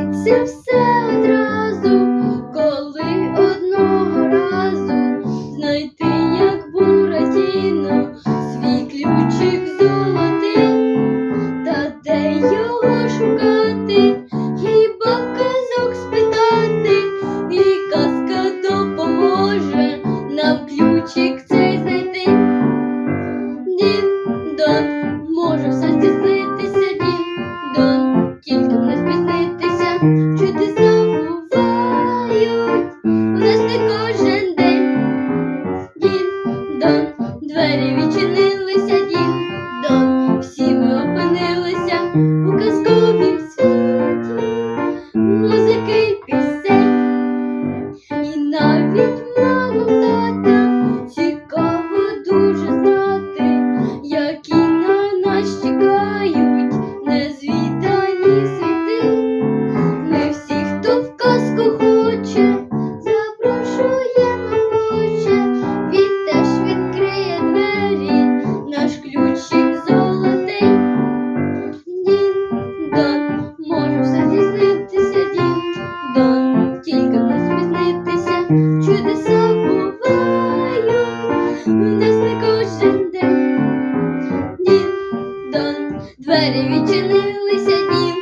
It's so sad. не кожен день. Дін дон, двері відчинилися, дін дон, всі ми опинилися у казковім світі, музики, пісень і навіть мало. двері відчинилися дім.